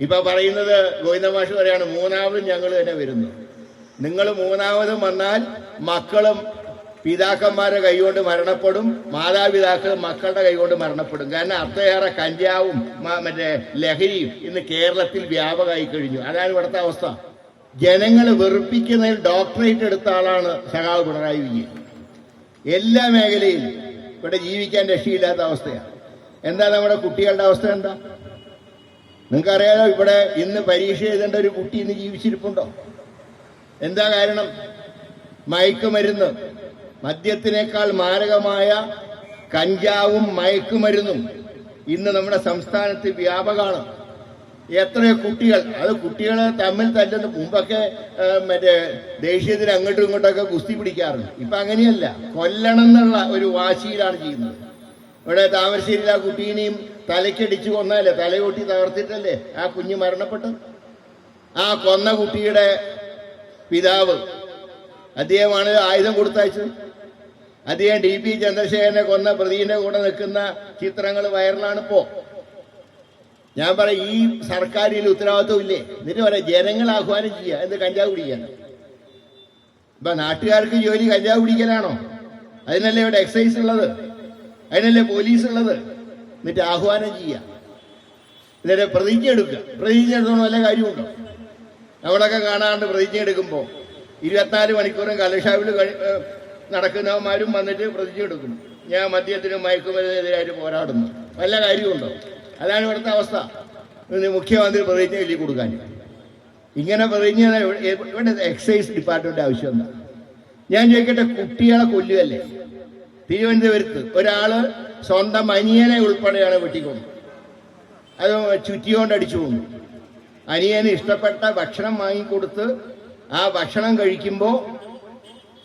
ഇപ്പൊ പറയുന്നത് ഗോവിന്ദമാഷ് പറയാണ് മൂന്നാമതും ഞങ്ങൾ തന്നെ വരുന്നു. നിങ്ങൾ മൂന്നാമതും വന്നാൽ മക്കളും പിതാക്കന്മാരുടെ കൈകൊണ്ട് മരണപ്പെടും മാതാപിതാക്കൾ മക്കളുടെ കൈകൊണ്ട് മരണപ്പെടും. കാരണം അത്രയേറെ കഞ്ചാവും മറ്റേ ലഹരിയും ഇന്ന് കേരളത്തിൽ വ്യാപകമായി കഴിഞ്ഞു. അതാണ് ഇവിടുത്തെ അവസ്ഥ. ജനങ്ങൾ വെറുപ്പിക്കുന്നതിൽ ഡോക്ടറേറ്റ് എടുത്ത ആളാണ് സഖാവ് പിണറായി വിജയൻ. എല്ലാ മേഖലയിലും ഇവിടെ ജീവിക്കാൻ രക്ഷയില്ലാത്ത അവസ്ഥയാണ്. എന്താ നമ്മുടെ കുട്ടികളുടെ അവസ്ഥ എന്താ? നിങ്ങൾക്കറിയാലോ ഇവിടെ ഇന്ന് പരീക്ഷ എഴുതേണ്ട ഒരു കുട്ടി ഇന്ന് ജീവിച്ചിരിപ്പുണ്ടോ? എന്താ കാരണം? മയക്കുമരുന്ന്. മദ്യത്തിനേക്കാൾ മാരകമായ കഞ്ചാവും മയക്കുമരുന്നും ഇന്ന് നമ്മുടെ സംസ്ഥാനത്ത് വ്യാപകമാണ്. എത്രയോ കുട്ടികൾ അത് കുട്ടികൾ തമ്മിൽ തല്ലുന്ന മുമ്പൊക്കെ മറ്റേ ദേശീയത്തിന് അങ്ങോട്ടും ഇങ്ങോട്ടൊക്കെ കുസ്തി പിടിക്കാറുണ്ട്. ഇപ്പൊ അങ്ങനെയല്ല കൊല്ലണം എന്നുള്ള ഒരു വാശിയിലാണ് ചെയ്യുന്നത്. ഇവിടെ താമരശ്ശേരിയിൽ ആ കുട്ടീനെയും തലയ്ക്കടിച്ചു കൊന്നല്ലേ തലയൊട്ടി തകർത്തിട്ടല്ലേ? ആ കുഞ്ഞ് മരണപ്പെട്ടു. ആ കൊന്ന കുട്ടിയുടെ പിതാവ് അദ്ദേഹമാണ് ആയുധം കൊടുത്തയച്ചത്. അദ്ദേഹം ഡി പി ചന്ദ്രശേഖരനെ കൊന്ന പ്രതിയുടെ കൂടെ നിൽക്കുന്ന ചിത്രങ്ങൾ വൈറലാണിപ്പോ ഞാൻ പറയാം ഈ സർക്കാരിൽ ഉത്തരവാദിത്വം ഇല്ലേ? എന്നിട്ട് പറയാം ജനങ്ങൾ ആഹ്വാനം ചെയ്യുക. എന്ത് കഞ്ചാവ് കുടിക്കാൻ? ഇപ്പൊ നാട്ടുകാർക്ക് ജോലി കഞ്ചാവ് കുടിക്കലാണോ? അതിനല്ലേ ഇവിടെ എക്സൈസ് ഉള്ളത്? അതിനല്ലേ പോലീസ് ഉള്ളത് എന്നിട്ട് ആഹ്വാനം ചെയ്യുക എന്നിട്ട് പ്രതിജ്ഞ എടുക്കുക. പ്രതിജ്ഞ എടുത്തോണ്ട് വല്ല കാര്യമുണ്ടോ നമ്മളൊക്കെ കാണാണ്ട് പ്രതിജ്ഞ എടുക്കുമ്പോൾ ഇരുപത്തിനാല് മണിക്കൂറും കലശാവിൽ നടക്കുന്നവന്മാരും വന്നിട്ട് പ്രതിജ്ഞ എടുക്കുന്നു. ഞാൻ മദ്യത്തിനും മയക്കുമരുന്നെതിരായിട്ട് പോരാടുന്നു. വല്ല കാര്യമുണ്ടോ അതാണ് ഇവിടുത്തെ അവസ്ഥ. മുഖ്യമന്ത്രി പ്രതിജ്ഞ എഴുതി കൊടുക്കാൻ. ഇങ്ങനെ പ്രതിജ്ഞ ഇവിടെ എക്സൈസ് ഡിപ്പാർട്ട്മെന്റ് ആവശ്യം എന്താ? ഞാൻ ചോദിക്കട്ടെ കുട്ടികളെ കൊല്ലുകയല്ലേ? തിരുവനന്തപുരത്ത് ഒരാൾ സ്വന്തം അനിയനെ ഉൾപ്പെടെയാണ് വെട്ടിക്കൊണ്ട് അത് ചുറ്റിയോണ്ട് അടിച്ചു കൊണ്ടു അനിയന് ഇഷ്ടപ്പെട്ട ഭക്ഷണം വാങ്ങിക്കൊടുത്ത് ആ ഭക്ഷണം കഴിക്കുമ്പോൾ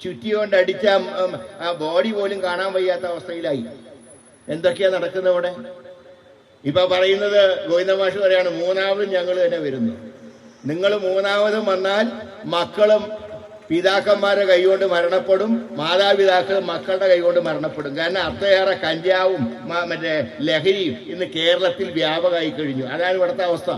ചുറ്റിയോണ്ട് അടിച്ച ആ- ബോഡി പോലും കാണാൻ വയ്യാത്ത അവസ്ഥയിലായി. എന്തൊക്കെയാ നടക്കുന്നത് അവിടെ? ഇപ്പൊ പറയുന്നത് ഗോവിന്ദമാഷ് പറയാണ് മൂന്നാമതും ഞങ്ങൾ തന്നെ വരുന്നു. നിങ്ങൾ മൂന്നാമതും വന്നാൽ മക്കളും പിതാക്കന്മാരുടെ കൈകൊണ്ട് മരണപ്പെടും മാതാപിതാക്കൾ മക്കളുടെ കൈകൊണ്ട് മരണപ്പെടും. കാരണം അത്രയേറെ കഞ്ചാവും മറ്റേ ലഹരിയും ഇന്ന് കേരളത്തിൽ വ്യാപകമായി കഴിഞ്ഞു. അതാണ് ഇവിടുത്തെ അവസ്ഥ.